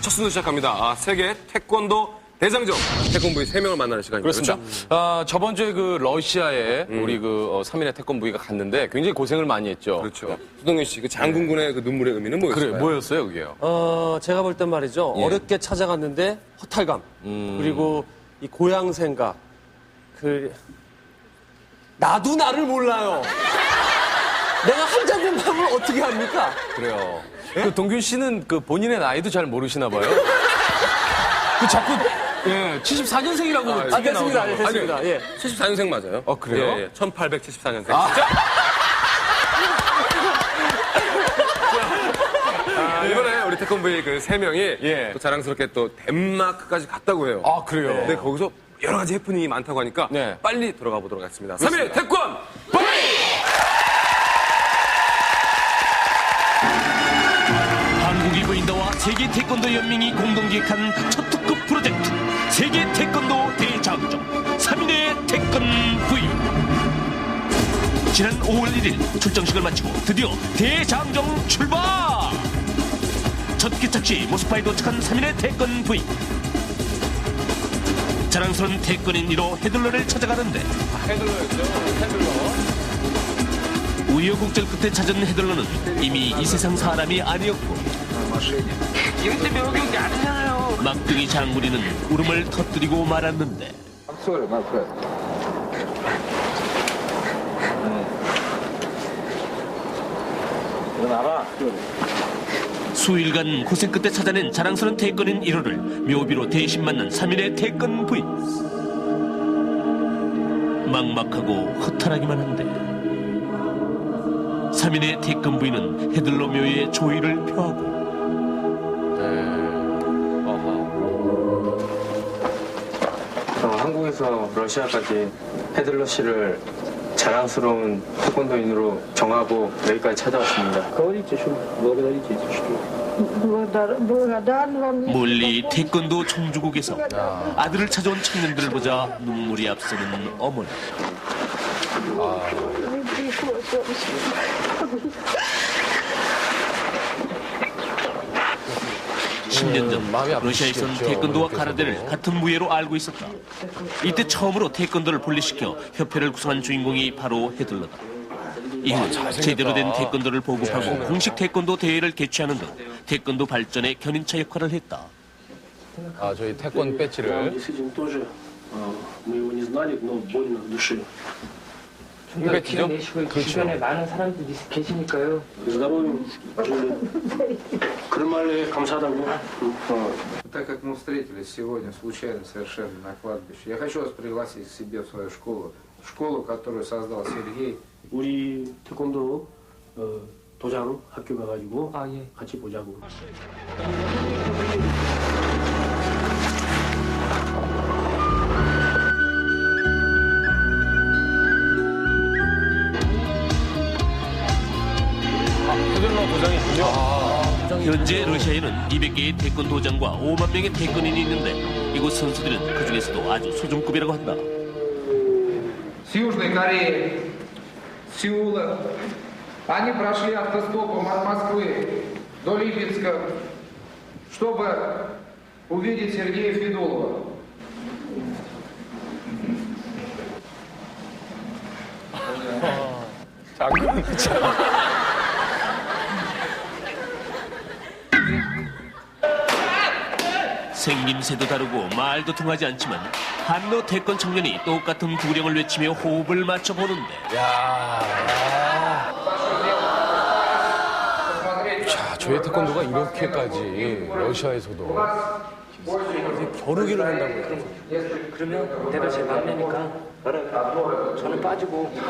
첫 순서 시작합니다. 아, 세계 태권도 대장정 태권부의 세명을 만나는 시간입니다. 그렇습니다. 그렇죠? 아, 저번 주에 그 러시아에 우리 그 어, 3인의 태권부가 갔는데 굉장히 고생을 많이 했죠. 그렇죠. 수동윤 씨, 그 장군군의 그 눈물의 의미는 뭐였어요? 그래, 뭐였어요, 그게요? 어, 제가 볼 땐 말이죠. 예. 어렵게 찾아갔는데 허탈감. 음. 그리고 이 고향 생각. 그, 나도 나를 몰라요. 내가 한자공부를 어떻게 합니까? 그래요. 그 동균 씨는 그 본인의 나이도 잘 모르시나 봐요. 그 자꾸 예, 74년생이라고 아, 됐습니다. 예, 됐습니다. 예. 74년생 맞아요. 어, 그래요? 예, 예. 1874년생. 아. 아, 이번에 우리 태권부의 그세 명이 예. 또 자랑스럽게 또 덴마크까지 갔다고 해요. 아, 그래요? 근데 거기서 여러 가지 해프닝이 많다고 하니까 네. 빨리 들어가 보도록 하겠습니다. 3일 태권! 세계 태권도 연맹이 공동 기획한 첫 특급 프로젝트 세계 태권도 대장정 3인의 태권 부위 지난 5월 1일 출정식을 마치고 드디어 대장정 출발! 첫 개착지 모스파에 도착한 3인의 태권 부위 자랑스러운 태권인 1호 헤들러를 찾아가는데. 우여곡절 끝에 찾은 헤들러는 이미 이 세상 사람이 아니었고 막둥이 장군이는 울음을 터뜨리고 말았는데 my friend. 이건 알아? 수일간 고생 끝에 찾아낸 자랑스러운 태권인 1호를 묘비로 대신 만난 3인의 태권 부인 막막하고 허탈하기만 한데 3인의 태권 부인은 헤들러 묘의 조의를 표하고 한국에서 러시아까지 헤들러시를 자랑스러운 태권도인으로 정하고 여기까지 찾아왔습니다. 멀리 태권도 청주국에서 아들을 찾아온 청년들을 보자 눈물이 앞서는 어머니. 10년 전 음, 러시아에선 아프시겠죠, 태권도와. 가라데를 같은 무예로 알고 있었다. 이때 처음으로 태권도를 분리시켜 협회를 구성한 주인공이 바로 헤들러다. 이후 제대로 된 태권도를 보급하고 공식 태권도 대회를 개최하는 등 태권도 발전에 견인차 역할을 했다. 아, 저희 태권 배지를 Действительно, тоже э, мы его не знали, но больно в душе. 이 배지죠? 주변에 많은 사람들이 계시니까요. Здоровьем жили. Крымали 감사하다고. 어, Так как мы встретились сегодня случайно совершенно на кладбище, я хочу вас пригласить к себе в свою школу. Школу, которую создал Сергей. 우리 태권도 어, 도장 학교 가가지고 아, 예. 같이 보자고. 현재 러시아에는 200개의 태권도장과 5만 명의 태권인이 있는데 이곳 선수들은 그 중에서도 아주 소중급이라고 한다. С Южной Кореи, Сеула. Они прошли автостопом от Москвы до Липецка, чтобы увидеть Сергея Федулова. 생김새도 다르고 말도 통하지 않지만 한로 태권 청년이 똑같은 구령을 외치며 호흡을 맞춰 보는데. 자, 저희 태권도가 이렇게까지 러시아에서도 겨루기를 한다고요. 그러면 내가 제 막내니까 저는 빠지고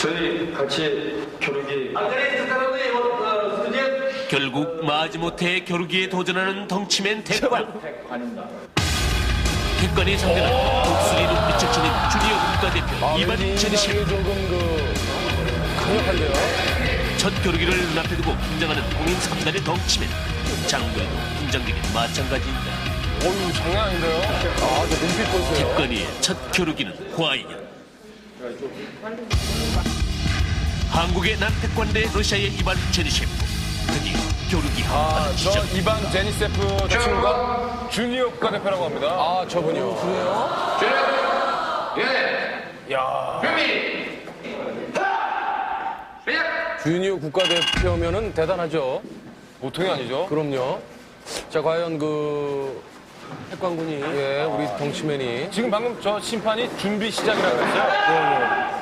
저희 같이 교육이 결국 마지못해 겨루기에 도전하는 덩치맨 태권 태권이 상대는 독수리 눈빛을 지닌 주니어 국가대표 조금 그 강력한데요. 첫 겨루기를 눈앞에 두고 긴장하는 공인 3단의 덩치맨 장군도 긴장되긴 마찬가지입니다 어유 장난 아닌데요. 아, 저. 태권이의 첫 겨루기는 과연 한국의 남태권 대 러시아의 이반 제니셰프 드디어 겨루기 아, 한판 저 시작 이반 제니세프 저 친구가 주니어 국가대표라고 합니다. 아, 저분요. 주니어 국가대표면은 대단하죠. 보통이 아니죠. 그럼요. 자, 과연 그 태권군이 예, 우리 덩치맨이 지금 방금 저 심판이 준비 시작이라고 했어요.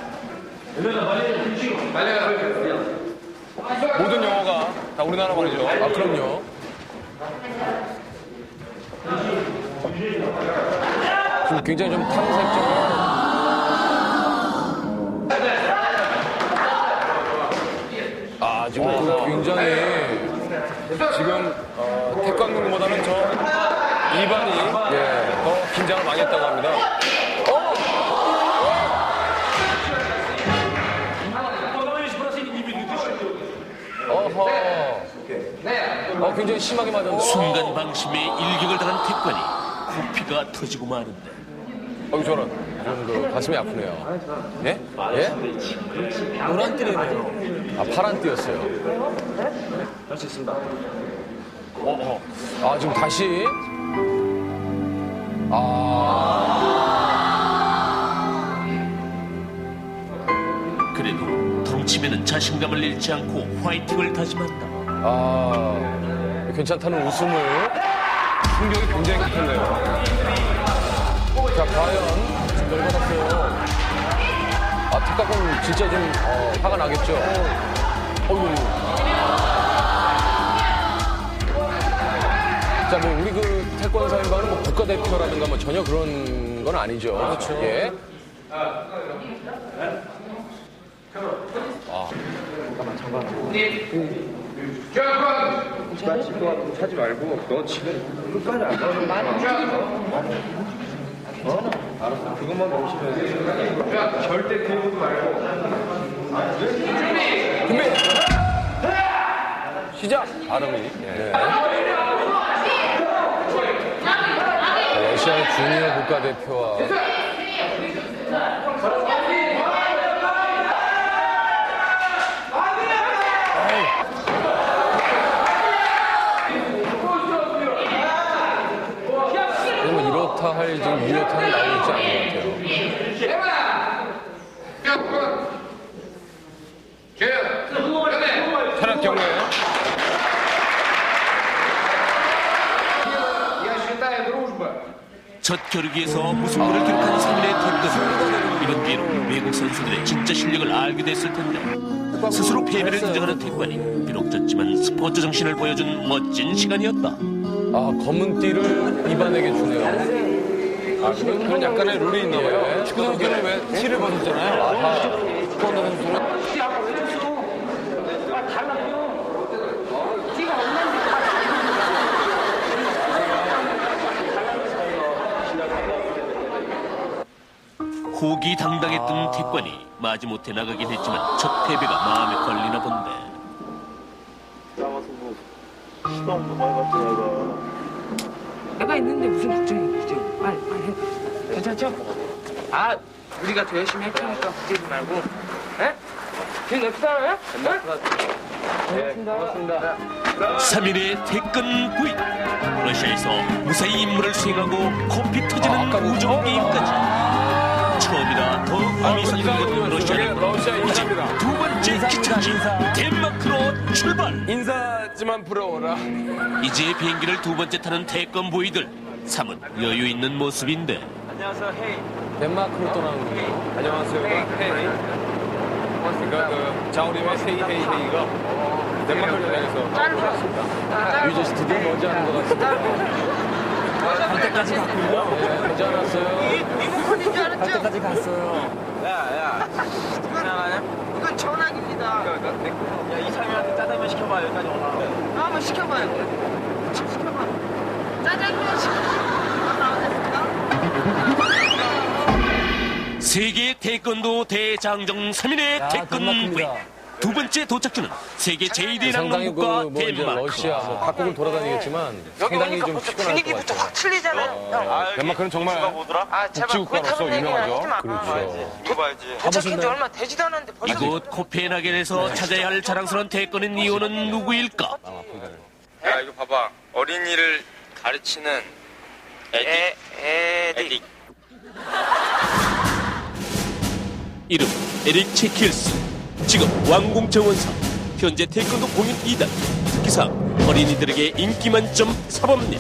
모든 영어가 다 우리나라 말이죠. 아, 그럼요. 지금 굉장히 좀 탐색적인 아, 지금 그 굉장히 지금 어, 태권도보다는 저 이반이 예. 더 긴장을 많이 했다고 합니다. 어허. 어, 굉장히 심하게 맞았는데. 순간 방심에 일격을 당한 태권이 코피가 터지고 마는데 어, 저런. 좀그 가슴이 아프네요. 예? 예? 노란 띠래네요. 아, 파란 띠였어요. 할 수 있습니다. 아, 지금 다시. 아. 그래도 덩치맨은 자신감을 잃지 않고 화이팅을 다짐한다 아. 괜찮다는 웃음을. 충격이 굉장히 컸네요. 자, 과연. 지금 열받았어요. 아, 특가공 진짜 좀, 어, 화가 나겠죠? 어이구. 자, 뭐, 우리 그 태권 사인방은 뭐 국가대표라든가 뭐 전혀 그런 건 아니죠. 그렇죠. 예. 하지 말고 너 지금 끝까지 안 가는 거야. 어? 알았어. 그것만 보시면 절대 들고 말고. 시작! 아름이. 네. 러시아 주니어 국가대표와 뭐 이렇다 할 지금 이렇다는 나오고 있지 않은 것 같아요. 탈락 경례 첫 겨루기에서 무승부를 기록한 3인의 태권 이번 기회로 외국 선수들의 진짜 실력을 알게 됐을 텐데 스스로 패배를 인정하는 태권이 비록 졌지만 스포츠 정신을 보여준 멋진 시간이었다 아, 검은 띠를 이반에게 주네요. 아, 그건, 약간의 룰이 있나 봐요. 축구 선수는 왜 티를 벗었잖아요. 아하. 태권도 선수는 호기당당했던 태권이 마지못해 나가긴 했지만 첫 패배가 마음에 걸리나 본데. 내가 있는데 무슨 걱정이 걱정 빨리 빨리 해. 괜찮죠? 아 우리가 더 열심히 할 테니까 걱정지 말고. 에? 지금 몇 살아요? 네? 고맙습니다. 3일의 태권 부인. 러시아에서 무사히 임무를 수행하고 코피 터지는 우정 게임까지 미 있었던 것 러시아는 러시아 인사입니다. 두 번째 기차지 덴마크로 출발. 인사지만 부러워라. 이제 비행기를 두 번째 타는 태권 부이들 삼은 여유 있는 모습인데. 덴마크로 떠나는군요. 안녕하세요. 헤이. 그러니까 그 자우림의 헤이 헤이 헤이가 덴마크를 향해서. 유저 씨 드디어 머지않은 것 같습니다. 갈 때까지. 네, 머지않았어요. 리모컨인 줄 알았죠? 때까지 갔어요. 이건 전화기입니다 야, 이상형한테 짜장면 시켜봐, 여기까지 오나. 아, 한번 시켜봐요 시켜봐 짜장면 시켜봐 세계 태권도 대장정 3인의 태권 부인 두 번째 도착지는 세계 제1위 상당히 그, 낭만국가 뭐, 이제 덴마크. 러시아, 뭐, 각국을 돌아다니겠지만 여기 상당히 오니까 좀 벌써 피곤할 것 분위기부터 같아요. 확 틀리잖아요. 형. 덴마크는 정말 아 제발 국제 국가로서 그렇다는 얘기는 유명하죠. 그렇죠. 이거 봐야지. 도착한 지 얼마 되지도 않았는데 벌써 이곳 코펜하겐에서 찾아야 할 자랑스러운 대권인 이유는 누구일까? 야 이거 봐봐 어린이를 가르치는 에딕 에 에디. 에딕 이름 에릭 체킬스 직업 왕공정원사 현재 태권도 공인 2단 특기사항 어린이들에게 인기 만점 사범님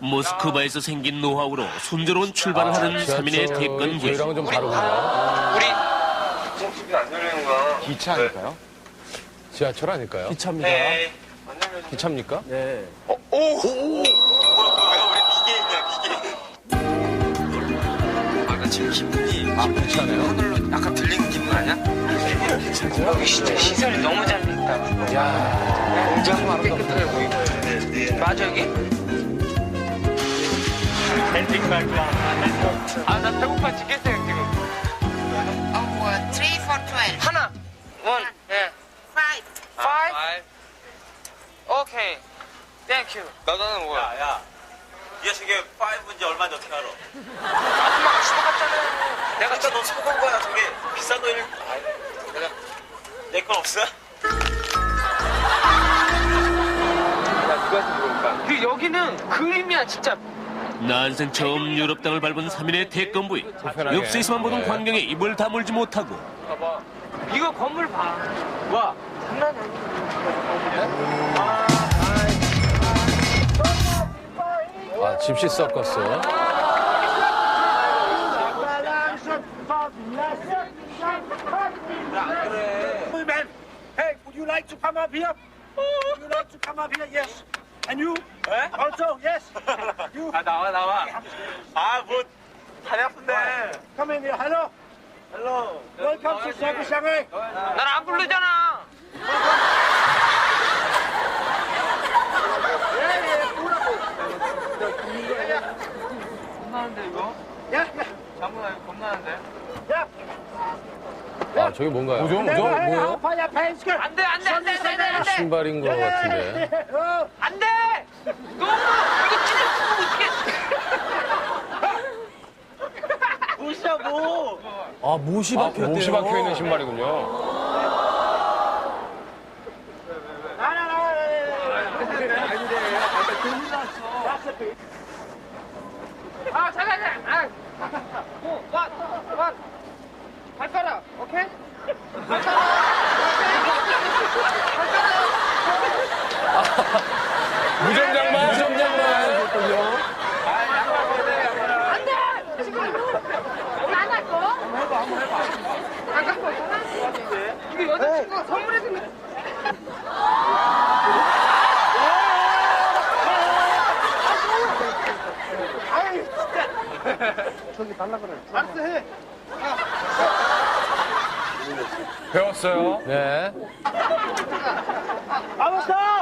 모스크바에서 생긴 노하우로 순조로운 출발을 하는 3인의 태권 부회 저희랑은 좀 다르군요. 우리 집이 안 열리는 거야 기차 아닐까요? 지하철 아닐까요? 기차입니다. 네. 기차입니까? 네. 아까 기분이 아, 기차네요. 하늘로 약간 들리는 기분 아니야? 여기 진짜 시설이 너무 잘돼 있다. 야, 공장 깨끗하게 보이고. 맞아 여기? 아나 배고파 죽겠어요 지금. Oh, three for twelve. 하나, 원, 예, Five. five. 오케이, 땡큐. 나는 뭐야 야, 이 자식이 5인지 얼마인지 어떻게 알아? 아줌마가 속았잖아요. 내가 진짜 너 속은 거야, 저게. 비싼 거 일. 아이, 내가. 내 건 없어? 그 여기는 그림이야 진짜. 난생 처음 유럽 땅을 밟은 3인의 태권부회 엽서에서만 보던 광경에 입을 다물지 못하고 이거 건물 봐. 와, 장난 아니야. 아, 집시 서커스. Man, hey, would you like to come up here? Would you like to come up here? Yes. And you? Also, yes. You? 아 나와 나와. 아, 뭐, 아픈데. Come in here. Hello. Hello. Welcome to Circus Shanghai. 난안 부르잖아. 겁나는데 이거? Yeah. Yeah. 아, 저게 뭔가요? 뭐죠? 뭐죠? 뭐예요? How your pants good? 안돼 안 돼 안 돼 안 돼 안 돼 안 돼 신발인 것 같은데. Oh. 안돼. 너무 이거 찢어 무시하고. 아, 못이 아, 못이 박혀 있는 신발이군요. No, no, no. 아 잠깐 잠깐. 아. 오, 원, 원. 발가락, 오케이? 무전장만. 무전장만. 안돼. 지금 안할 거? 잠깐만. 이거 여자친구가 선물해준 거. 배웠어요. 네. 알았어. 어, 아.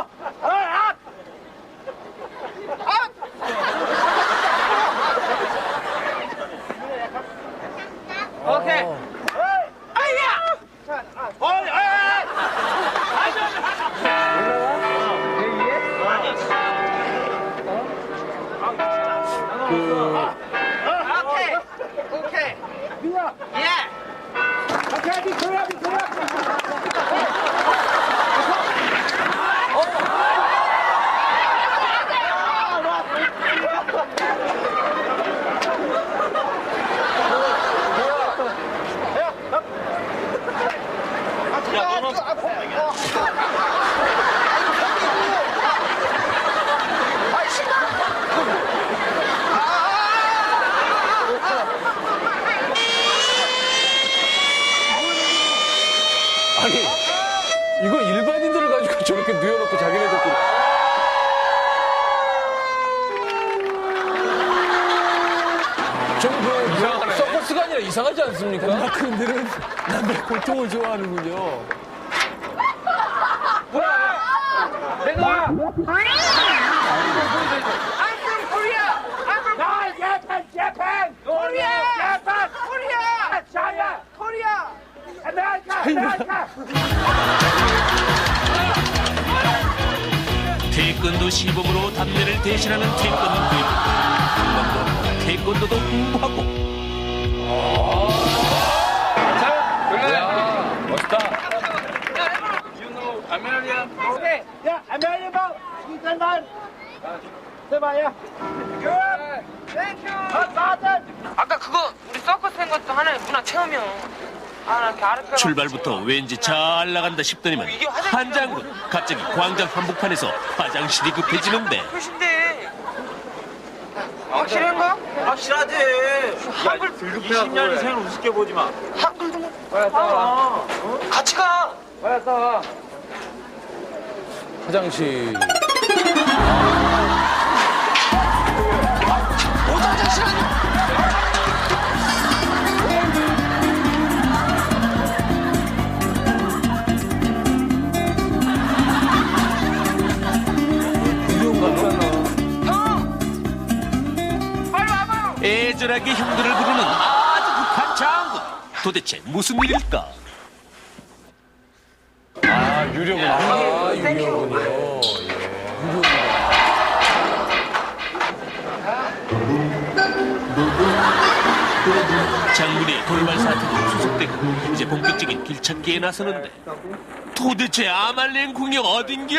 이상하지 않습니까? 남자들은 남의 고통을 좋아하는군요. 뭐야? 내가 I'm from Korea. I'm from Japan. Japan. Korea. Japan. Korea. China. Korea. America. America. 태권도 시범으로 담배를 대신하는 태권도 태권도도 우하고 아까 그거 우리 서커스 한 것도 하나의 문화 체험이야. 아, 나 이렇게 아랫배가 출발부터 왠지 잘 나간다 싶더니만 한 장으로 갑자기 광장 한복판에서 화장실이 급해지는데 끝인데. 확실한 거야? 확실하지. 한글 불급해. 20년 인생을 우습게 보지 마. 한글도 못. 아, 같이 가. 화장실. 애절하게 형들을 부르는 아주 급한 장군 도대체 무슨 일일까 아, 유료군요. 아, 유료군요. 장군의 돌발 사태도 수습되고 이제 본격적인 길찾기에 나서는데 도대체 아말리엔 궁이 어딘겨?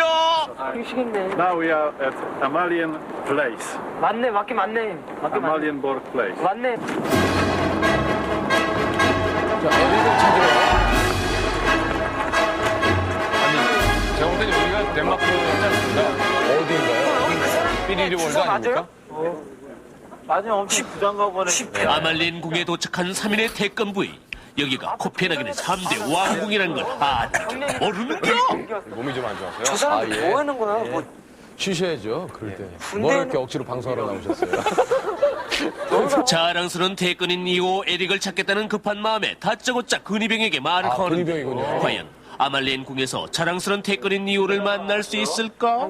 Now we are at Amalian Place. 맞네, 맞긴 맞네. 맞긴 맞네. Amalienborg Place. 맞네. 자, 에릭을 찾으러. 아니, 제가 볼 때는 여기가 덴마크지 않습니까? 어디인가요? 삐리리 월드 아닙니까? 맞아, 엄청 부장가 보네. 아말리엔 궁에 도착한 3인의 태권부이 여기가 코펜하겐의 3대 왕궁이라는 걸 아직 모르는겨? 몸이 좀 안 좋아서요? 저 사람들 아, 예. 뭐 하는 거야? 뭐 쉬셔야죠, 그럴 때. 군대는- 뭐 이렇게 억지로 방송하러 나오셨어요? 자랑스러운 태권인 이호 에릭을 찾겠다는 급한 마음에 다짜고짜 근위병에게 말을 아, 거는 근위병이군요. 과연 아말리엔 궁에서 자랑스러운 태권인 이호를 만날 수 있을까?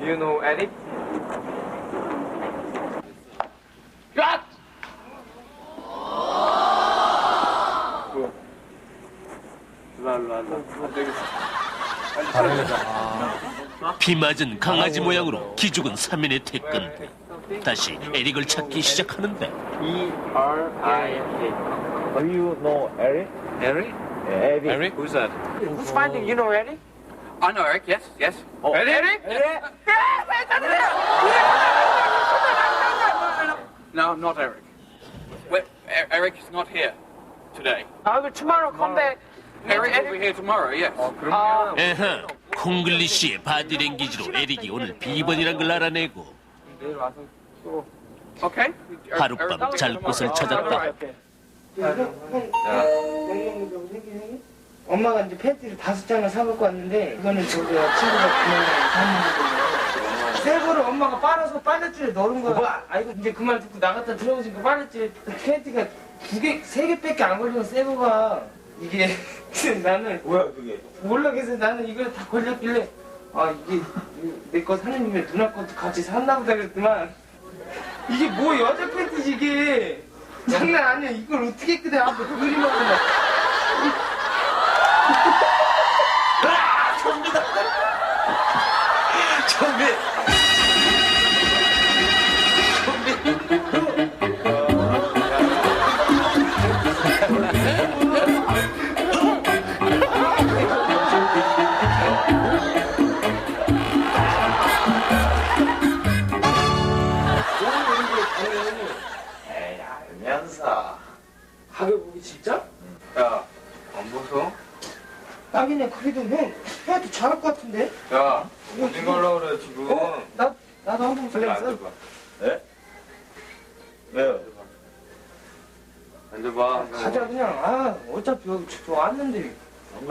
Do you know Eric? 비 맞은 강아지 모양으로 기죽은 3인의 태권부 다시 에릭을 찾기 시작하는데 E R I K. Do you know Eric? Eric? Eric. Eric? Who's that? Who's finding? You know Eddie? I know Eric. Yes. Yes. Oh, Eric? No, not Eric. Wait, E- Eric is not here today. I will tomorrow come back. Eric will be here tomorrow. Yes. 아, 에하 콩글리시의 바디랭귀지로 에릭이 오늘 비번이란 걸 알아내고 Okay. 하룻밤 잘 곳을 찾았다 엄마가 이제 팬티를 다섯 장을 사갖고 왔는데 그거는 저기가 친구가 그냥 사는 거예요. 새 거를 엄마가 빨아서 빨랫줄에 넣은 거야. 아이고 이제 그말 듣고 나갔다 들어오니까 빨랫줄에 팬티가 두 개, 세 개밖에 안 걸리는 새 거가 이게 나는 뭐야 그게? 몰라. 그래서 나는 이걸 다 걸렸길래 아 이게 내 거 사는 김에 누나 것도 같이 샀나 보다 그랬더만. 이게 뭐 여자 팬티지 이게. 장난 아니야. 이걸 어떻게 끄대 앞에 그림하고 막 Yeah.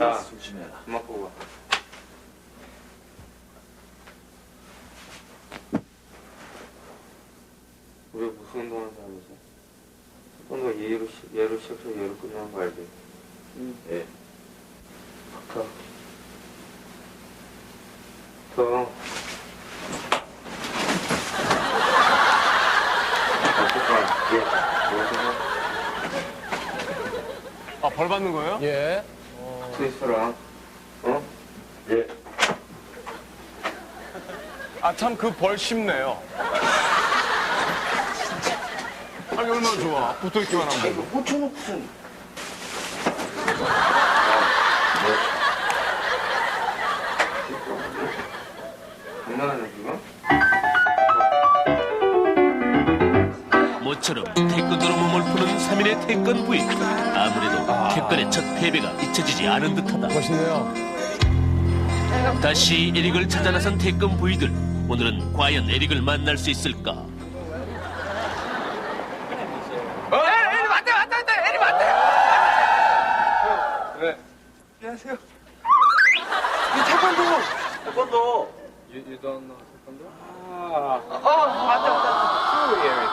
야, 엄마 보고 와. 우리 무슨 운동하는지 알지? 운동 예로, 시- 예로 시작해서 예로 끝나는 거 알지? 응. 예. 더. 더. 예. 아, 벌 받는 거예요? 예. 스위스랑, 어? 예. 아, 참 그 벌 쉽네요. 아니, 얼마나 좋아. 붙어 있기만 하면. 되고. 꽂혀놓고선 태권 부인. 아무래도 태권의 첫 패배가 잊혀지지 않은 듯하다. 멋있네요. 다시 에릭을 찾아 나선 태권 부이들. 오늘은 과연 에릭을 만날 수 있을까? 어, 에리 맞대 맞대 맞대 에리 맞대. 왜? 안녕하세요 이 태권도. 태권도. You, you don't know 태권도? 아. 어 맞다 맞다. Eric.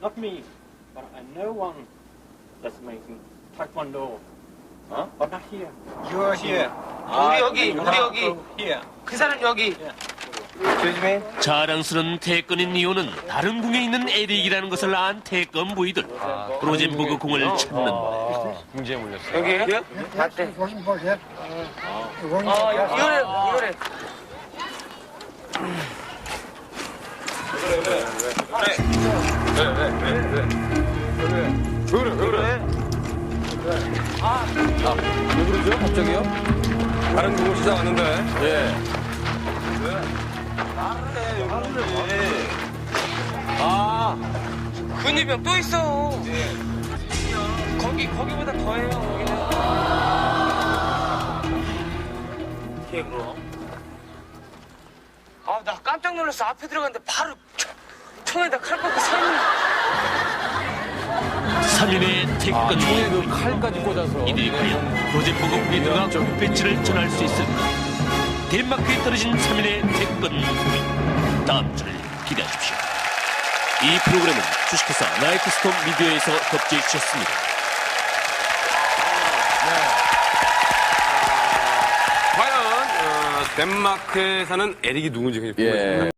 Not me, but I know one that's making taekwondo. Huh? But not here. You are here. 우리 여기 우리 여기 Here. 그 사람 여기. 자랑스러운 태권인 이호는 다른 궁에 있는 에릭이라는 것을 안 태권 부이들. 로젠버그 궁을 찾는 궁지에 물렸어요. 여기 맞대. 어 이거래 이거래. 왜 그러죠? 갑자기요? 다른 궁을 시작하는데. 예. 아, 근위병 또 있어. 거기 거기보다 더해요. 여기는. 걔 그럼. 아 나 깜짝 놀랐어. 앞에 들어갔는데 바로 총- 총에다 칼 꽂고 서 있는. 3인의 태권 총에 부인. 그 칼까지 꽂아서. 이들이 과연 로젠버그 부이들과 굿배치를 전할 수 있을까? 덴마크에 떨어진 3인의 태권. 다음 주를 기대하십시오. 이 프로그램은 주식회사 나이트스톰 미디어에서 겹치해 주셨습니다. 과연 어, 덴마크에 사는 에릭이 누군지 굉장히 궁금해집니다. 예.